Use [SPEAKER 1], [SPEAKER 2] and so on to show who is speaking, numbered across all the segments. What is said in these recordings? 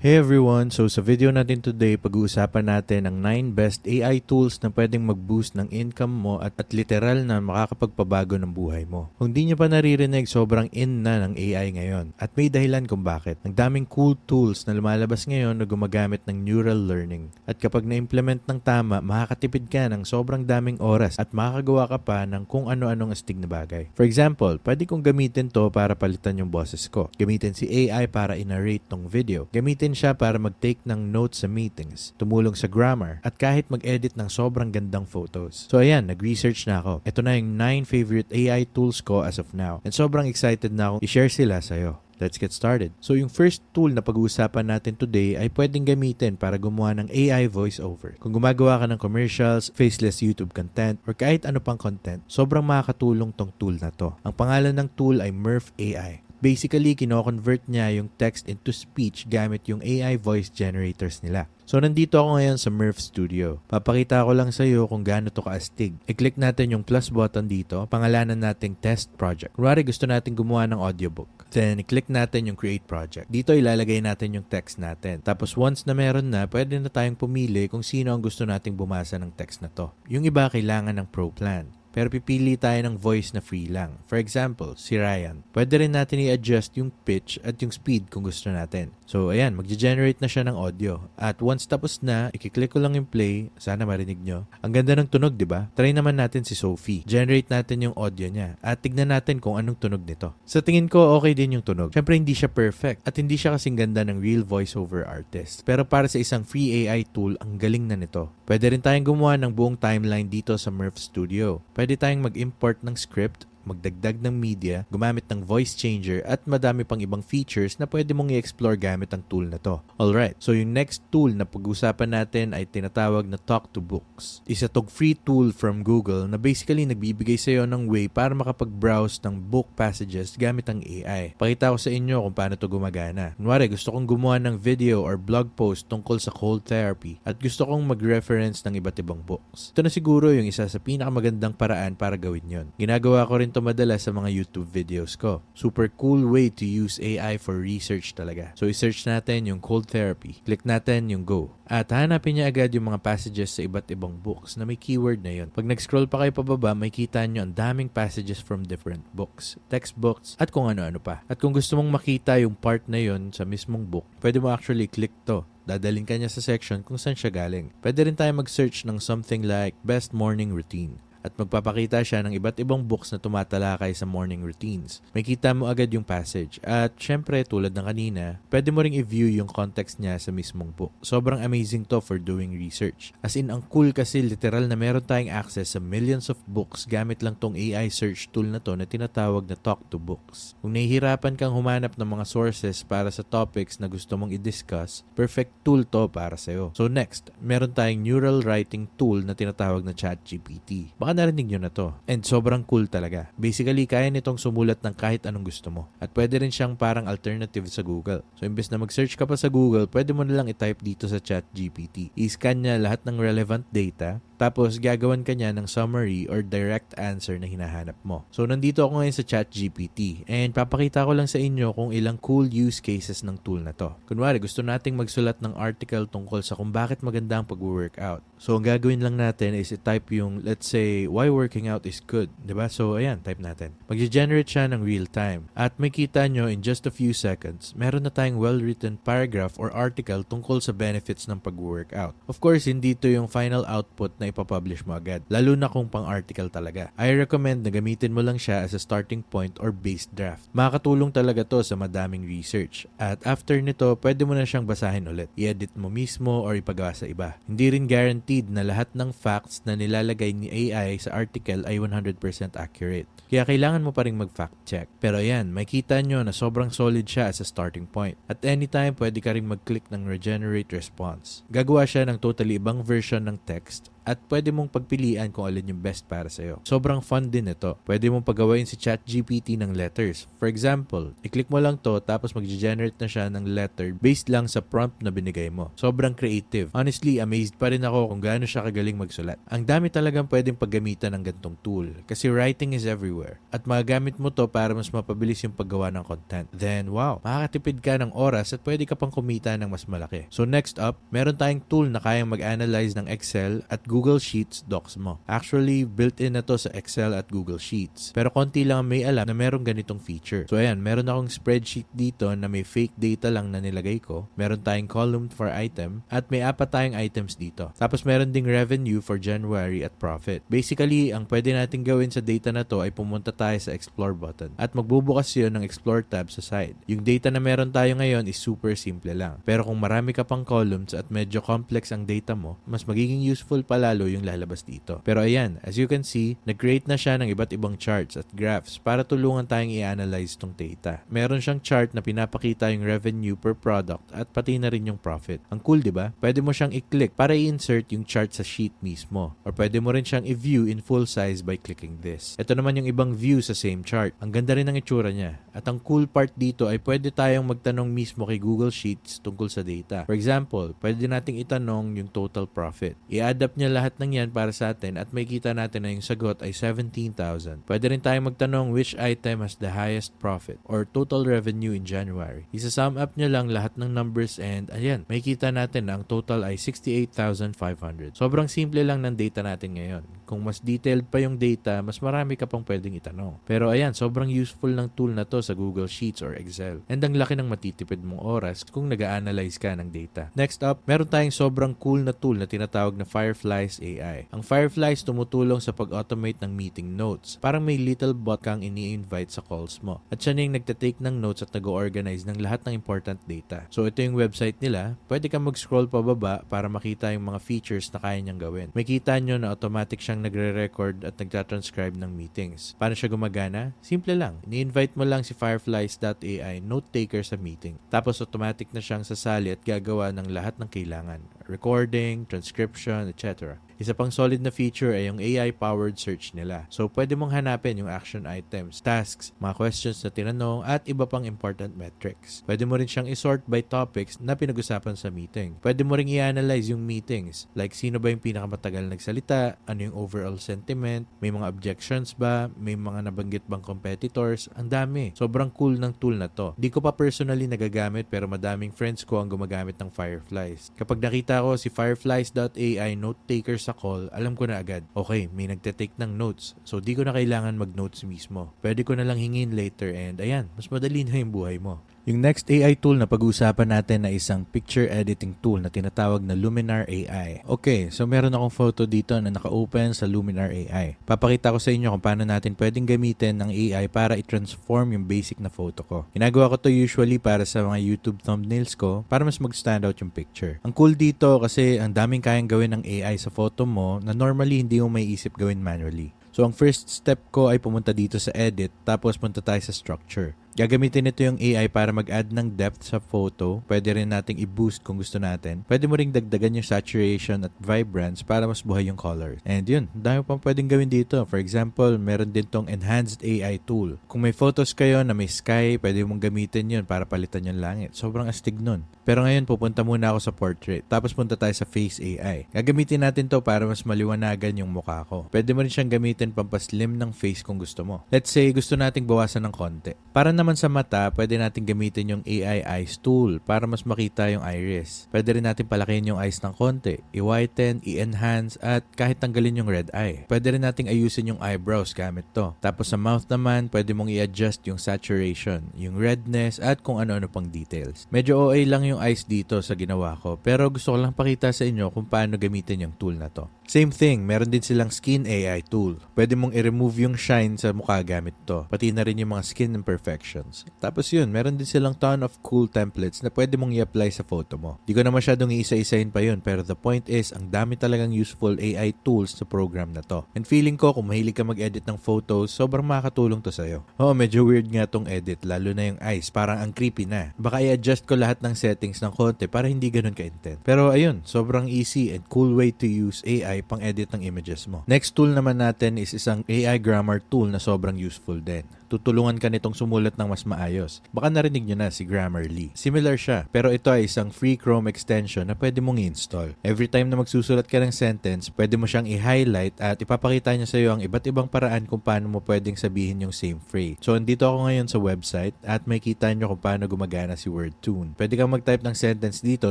[SPEAKER 1] Hey everyone! So sa video natin today, pag-uusapan natin ang 9 best AI tools na pwedeng mag-boost ng income mo at, at literal na makakapagpabago ng buhay mo. Kung di nyo pa naririnig, sobrang in na ng AI ngayon. At may dahilan kung bakit. Ang daming cool tools na lumalabas ngayon na gumagamit ng neural learning. At kapag na-implement ng tama, makakatipid ka ng sobrang daming oras at makakagawa ka pa ng kung ano-anong astig na bagay. For example, pwede kong gamitin to para palitan yung boses ko. Gamitin si AI para i-narrate tong video. Gamitin siya para mag-take ng notes sa meetings, tumulong sa grammar, at kahit mag-edit ng sobrang gandang photos. So ayan, nag-research na ako. Ito na yung 9 favorite AI tools ko as of now. And sobrang excited na akong i-share sila sa'yo. Let's get started. So yung first tool na pag-uusapan natin today ay pwedeng gamitin para gumawa ng AI voiceover. Kung gumagawa ka ng commercials, faceless YouTube content, or kahit ano pang content, sobrang makakatulong tong tool na to. Ang pangalan ng tool ay Murph AI. Basically, kino-convert niya yung text into speech gamit yung AI voice generators nila. So, nandito ako ngayon sa Murph Studio. Papakita ko lang sa iyo kung gaano to kaastig. I-click natin yung plus button dito, pangalanan nating test project. Kunwari gusto natin gumawa ng audiobook. Then, i-click natin yung create project. Dito ilalagay natin yung text natin. Tapos once na meron na, pwede na tayong pumili kung sino ang gusto nating bumasa ng text na to. Yung iba kailangan ng pro plan. Pero pipili tayo ng voice na free lang. For example, si Ryan. Pwede rin natin i-adjust yung pitch at yung speed kung gusto natin. So, ayan, magge-generate na siya ng audio. At once tapos na, ikiklik ko lang yung play. Sana marinig nyo. Ang ganda ng tunog, di ba? Try naman natin si Sophie. Generate natin yung audio niya. At tignan natin kung anong tunog nito. Sa tingin ko, okay din yung tunog. Siyempre, hindi siya perfect. At hindi siya kasing ganda ng real voiceover artist. Pero para sa isang free AI tool, ang galing na nito. Pwede rin tayong gumawa ng buong timeline dito sa Murph Studio. Pwede tayong mag-import ng script magdagdag ng media, gumamit ng voice changer at madami pang ibang features na pwede mong i-explore gamit ang tool na to. Alright, so yung next tool na pag-usapan natin ay tinatawag na Talk to Books. Isa tong free tool from Google na basically nagbibigay sa iyo ng way para makapag-browse ng book passages gamit ang AI. Pakita ko sa inyo kung paano to gumagana. Kunwari, gusto kong gumawa ng video or blog post tungkol sa cold therapy at gusto kong mag-reference ng iba't ibang books. Ito na siguro yung isa sa pinakamagandang paraan para gawin yon. Ginagawa ko rin to madalas sa mga YouTube videos ko. Super cool way to use AI for research talaga. So, i-search natin yung cold therapy. Click natin yung go. At hanapin niya agad yung mga passages sa iba't ibang books na may keyword na yun. Pag nag-scroll pa kayo pababa, may kita nyo ang daming passages from different books, textbooks, at kung ano-ano pa. At kung gusto mong makita yung part na yun sa mismong book, pwede mo actually click to dadalhin ka niya sa section kung saan siya galing. Pwede rin tayo mag-search ng something like best morning routine at magpapakita siya ng iba't ibang books na tumatalakay sa morning routines. May kita mo agad yung passage. At syempre, tulad ng kanina, pwede mo ring i-view yung context niya sa mismong book. Sobrang amazing to for doing research. As in, ang cool kasi literal na meron tayong access sa millions of books gamit lang tong AI search tool na to na tinatawag na Talk to Books. Kung nahihirapan kang humanap ng mga sources para sa topics na gusto mong i-discuss, perfect tool to para sa'yo. So next, meron tayong neural writing tool na tinatawag na ChatGPT. Baka baka narinig nyo na to. And sobrang cool talaga. Basically, kaya nitong sumulat ng kahit anong gusto mo. At pwede rin siyang parang alternative sa Google. So, imbes na mag-search ka pa sa Google, pwede mo na lang i-type dito sa chat GPT. I-scan niya lahat ng relevant data tapos, gagawan ka niya ng summary or direct answer na hinahanap mo. So, nandito ako ngayon sa ChatGPT and papakita ko lang sa inyo kung ilang cool use cases ng tool na to. Kunwari, gusto nating magsulat ng article tungkol sa kung bakit maganda ang pag-workout. So, ang gagawin lang natin is i-type yung, let's say, why working out is good. ba diba? So, ayan, type natin. Mag-generate siya ng real time. At may kita nyo in just a few seconds, meron na tayong well-written paragraph or article tungkol sa benefits ng pag-workout. Of course, hindi to yung final output na ipapublish mo agad. Lalo na kung pang-article talaga. I recommend na gamitin mo lang siya as a starting point or base draft. Makakatulong talaga to sa madaming research. At after nito, pwede mo na siyang basahin ulit. I-edit mo mismo or ipagawa sa iba. Hindi rin guaranteed na lahat ng facts na nilalagay ni AI sa article ay 100% accurate. Kaya kailangan mo pa rin mag-fact check. Pero ayan, makita nyo na sobrang solid siya as a starting point. At anytime, pwede ka rin mag-click ng regenerate response. Gagawa siya ng totally ibang version ng text at pwede mong pagpilian kung alin yung best para sa'yo. Sobrang fun din ito. Pwede mong pagawain si ChatGPT ng letters. For example, i-click mo lang to tapos mag-generate na siya ng letter based lang sa prompt na binigay mo. Sobrang creative. Honestly, amazed pa rin ako kung gaano siya kagaling magsulat. Ang dami talagang pwedeng paggamitan ng gantong tool kasi writing is everywhere at magagamit mo to para mas mapabilis yung paggawa ng content. Then, wow, makakatipid ka ng oras at pwede ka pang kumita ng mas malaki. So next up, meron tayong tool na kayang mag-analyze ng Excel at Google Sheets docs mo. Actually, built-in na to sa Excel at Google Sheets. Pero konti lang ang may alam na meron ganitong feature. So ayan, meron akong spreadsheet dito na may fake data lang na nilagay ko. Meron tayong column for item at may apat tayong items dito. Tapos meron ding revenue for January at profit. Basically, ang pwede natin gawin sa data na to ay pumunta tayo sa Explore button at magbubukas yun ng Explore tab sa side. Yung data na meron tayo ngayon is super simple lang. Pero kung marami ka pang columns at medyo complex ang data mo, mas magiging useful palalo yung lalabas dito. Pero ayan, as you can see, nag-create na siya ng iba't ibang charts at graphs para tulungan tayong i-analyze tong data. Meron siyang chart na pinapakita yung revenue per product at pati na rin yung profit. Ang cool, di ba? Pwede mo siyang i-click para i-insert yung chart sa sheet mismo. Or pwede mo rin siyang i-view in full size by clicking this. Ito naman yung ibang view sa same chart. Ang ganda rin ng itsura niya. At ang cool part dito ay pwede tayong magtanong mismo kay Google Sheets tungkol sa data. For example, pwede nating itanong yung total profit. I-add up niya lahat ng yan para sa atin at may kita natin na yung sagot ay 17,000. Pwede rin tayong magtanong which item has the highest profit or total revenue in January. Isa-sum up niya lang lahat ng numbers and ayan, may kita natin na ang total ay 68,500. Sobrang simple lang ng data natin ngayon. Kung mas detailed pa yung data, mas marami ka pang pwedeng itanong. Pero ayan, sobrang useful ng tool na to sa Google Sheets or Excel. And ang laki ng matitipid mong oras kung nag-analyze ka ng data. Next up, meron tayong sobrang cool na tool na tinatawag na Fireflies AI. Ang Fireflies tumutulong sa pag-automate ng meeting notes. Parang may little bot kang ini-invite sa calls mo. At siya na yung nagtatake ng notes at nag-organize ng lahat ng important data. So ito yung website nila. Pwede kang mag-scroll pababa para makita yung mga features na kaya niyang gawin. May kita nyo na automatic siyang nagre-record at nagtatranscribe ng meetings. Paano siya gumagana? Simple lang. Ni-invite mo lang si Fireflies.ai note taker sa meeting. Tapos automatic na siyang sasali at gagawa ng lahat ng kailangan. Recording, transcription, etc. Isa pang solid na feature ay yung AI-powered search nila. So, pwede mong hanapin yung action items, tasks, mga questions na tinanong, at iba pang important metrics. Pwede mo rin siyang isort by topics na pinag-usapan sa meeting. Pwede mo rin i-analyze yung meetings, like sino ba yung pinakamatagal nagsalita, ano yung overall sentiment, may mga objections ba, may mga nabanggit bang competitors, ang dami. Sobrang cool ng tool na to. Di ko pa personally nagagamit pero madaming friends ko ang gumagamit ng Fireflies. Kapag nakita ko si Fireflies.ai note taker sa call, alam ko na agad, okay, may nagte-take ng notes. So, di ko na kailangan mag-notes mismo. Pwede ko na lang hingin later and ayan, mas madali na yung buhay mo. Yung next AI tool na pag-uusapan natin na isang picture editing tool na tinatawag na Luminar AI. Okay, so meron akong photo dito na naka-open sa Luminar AI. Papakita ko sa inyo kung paano natin pwedeng gamitin ng AI para i-transform yung basic na photo ko. Ginagawa ko to usually para sa mga YouTube thumbnails ko para mas mag-stand out yung picture. Ang cool dito kasi ang daming kayang gawin ng AI sa photo mo na normally hindi mo may isip gawin manually. So, ang first step ko ay pumunta dito sa edit, tapos punta tayo sa structure. Gagamitin nito yung AI para mag-add ng depth sa photo. Pwede rin nating i-boost kung gusto natin. Pwede mo ring dagdagan yung saturation at vibrance para mas buhay yung colors. And yun, dami pang pwedeng gawin dito. For example, meron din tong enhanced AI tool. Kung may photos kayo na may sky, pwede mong gamitin yun para palitan yung langit. Sobrang astig nun. Pero ngayon, pupunta muna ako sa portrait. Tapos punta tayo sa face AI. Gagamitin natin to para mas maliwanagan yung mukha ko. Pwede mo rin siyang gamitin pampaslim ng face kung gusto mo. Let's say, gusto nating bawasan ng konti. Para naman sa mata, pwede natin gamitin yung AI Eyes tool para mas makita yung iris. Pwede rin natin palakihin yung eyes ng konti, i-whiten, i-enhance, at kahit tanggalin yung red eye. Pwede rin nating ayusin yung eyebrows gamit to. Tapos sa mouth naman, pwede mong i-adjust yung saturation, yung redness, at kung ano-ano pang details. Medyo OA lang yung eyes dito sa ginawa ko, pero gusto ko lang pakita sa inyo kung paano gamitin yung tool na to. Same thing, meron din silang skin AI tool. Pwede mong i-remove yung shine sa mukha gamit to, pati na rin yung mga skin imperfections. Illustrations. Tapos yun, meron din silang ton of cool templates na pwede mong i-apply sa photo mo. Di ko na masyadong iisa-isahin pa yun, pero the point is, ang dami talagang useful AI tools sa program na to. And feeling ko, kung mahilig ka mag-edit ng photos, sobrang makakatulong to sa'yo. Oo, medyo weird nga tong edit, lalo na yung eyes, parang ang creepy na. Baka i-adjust ko lahat ng settings ng konti para hindi ganun ka-intent. Pero ayun, sobrang easy and cool way to use AI pang edit ng images mo. Next tool naman natin is isang AI grammar tool na sobrang useful din tutulungan ka nitong sumulat ng mas maayos. Baka narinig nyo na si Grammarly. Similar siya, pero ito ay isang free Chrome extension na pwede mong i-install. Every time na magsusulat ka ng sentence, pwede mo siyang i-highlight at ipapakita niya sa iyo ang iba't ibang paraan kung paano mo pwedeng sabihin yung same phrase. So, andito ako ngayon sa website at may kita nyo kung paano gumagana si WordTune. Pwede kang mag-type ng sentence dito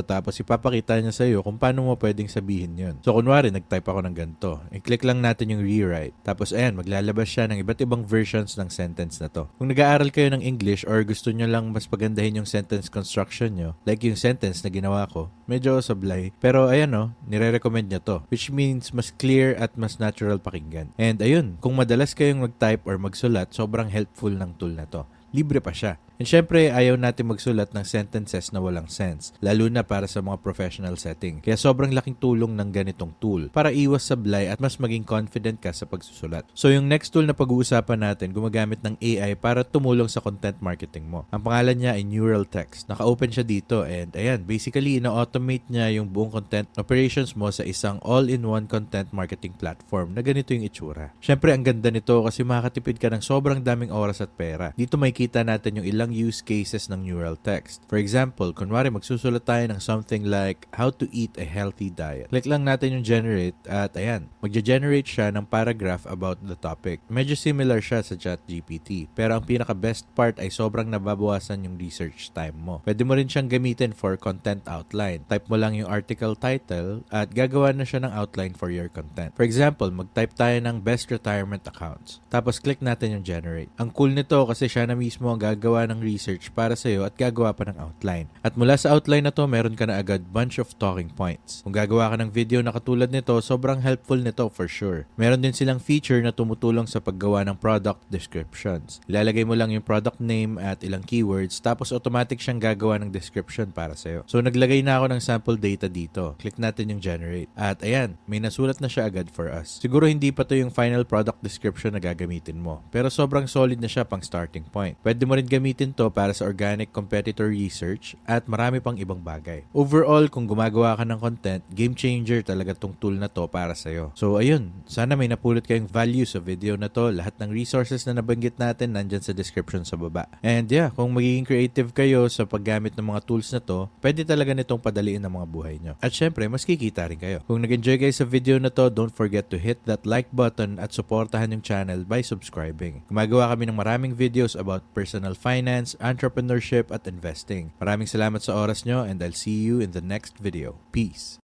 [SPEAKER 1] tapos ipapakita niya sa iyo kung paano mo pwedeng sabihin yun. So, kunwari, nag-type ako ng ganito. I-click lang natin yung rewrite. Tapos, ayan, maglalabas siya ng iba't ibang versions ng sentence sentence na to. Kung nag-aaral kayo ng English or gusto nyo lang mas pagandahin yung sentence construction nyo, like yung sentence na ginawa ko, medyo sablay. Pero ayan o, nire-recommend niya to. Which means mas clear at mas natural pakinggan. And ayun, kung madalas kayong mag-type or magsulat, sobrang helpful ng tool na to. Libre pa siya. And syempre, ayaw natin magsulat ng sentences na walang sense, lalo na para sa mga professional setting. Kaya sobrang laking tulong ng ganitong tool para iwas sablay at mas maging confident ka sa pagsusulat. So yung next tool na pag-uusapan natin, gumagamit ng AI para tumulong sa content marketing mo. Ang pangalan niya ay Neural Text. Naka-open siya dito and ayan, basically ina-automate niya yung buong content operations mo sa isang all-in-one content marketing platform na ganito yung itsura. Syempre, ang ganda nito kasi makakatipid ka ng sobrang daming oras at pera. Dito may kita natin yung ilang ilang use cases ng neural text. For example, kunwari magsusulat tayo ng something like how to eat a healthy diet. Click lang natin yung generate at ayan, magge-generate siya ng paragraph about the topic. Medyo similar siya sa ChatGPT. Pero ang pinaka best part ay sobrang nababawasan yung research time mo. Pwede mo rin siyang gamitin for content outline. Type mo lang yung article title at gagawa na siya ng outline for your content. For example, mag-type tayo ng best retirement accounts. Tapos click natin yung generate. Ang cool nito kasi siya na mismo ang gagawa ng research para sa iyo at gagawa pa ng outline. At mula sa outline na to, meron ka na agad bunch of talking points. Kung gagawa ka ng video na katulad nito, sobrang helpful nito for sure. Meron din silang feature na tumutulong sa paggawa ng product descriptions. Ilalagay mo lang yung product name at ilang keywords, tapos automatic siyang gagawa ng description para sa iyo. So naglagay na ako ng sample data dito. Click natin yung generate. At ayan, may nasulat na siya agad for us. Siguro hindi pa to yung final product description na gagamitin mo. Pero sobrang solid na siya pang starting point. Pwede mo rin gamitin gamitin to para sa organic competitor research at marami pang ibang bagay. Overall, kung gumagawa ka ng content, game changer talaga tong tool na to para sa'yo. So ayun, sana may napulot kayong value sa video na to. Lahat ng resources na nabanggit natin nandyan sa description sa baba. And yeah, kung magiging creative kayo sa paggamit ng mga tools na to, pwede talaga nitong padaliin ang mga buhay nyo. At syempre, mas kikita rin kayo. Kung nag-enjoy kayo sa video na to, don't forget to hit that like button at supportahan yung channel by subscribing. Gumagawa kami ng maraming videos about personal finance, finance, entrepreneurship at investing. Maraming salamat sa oras nyo and I'll see you in the next video. Peace!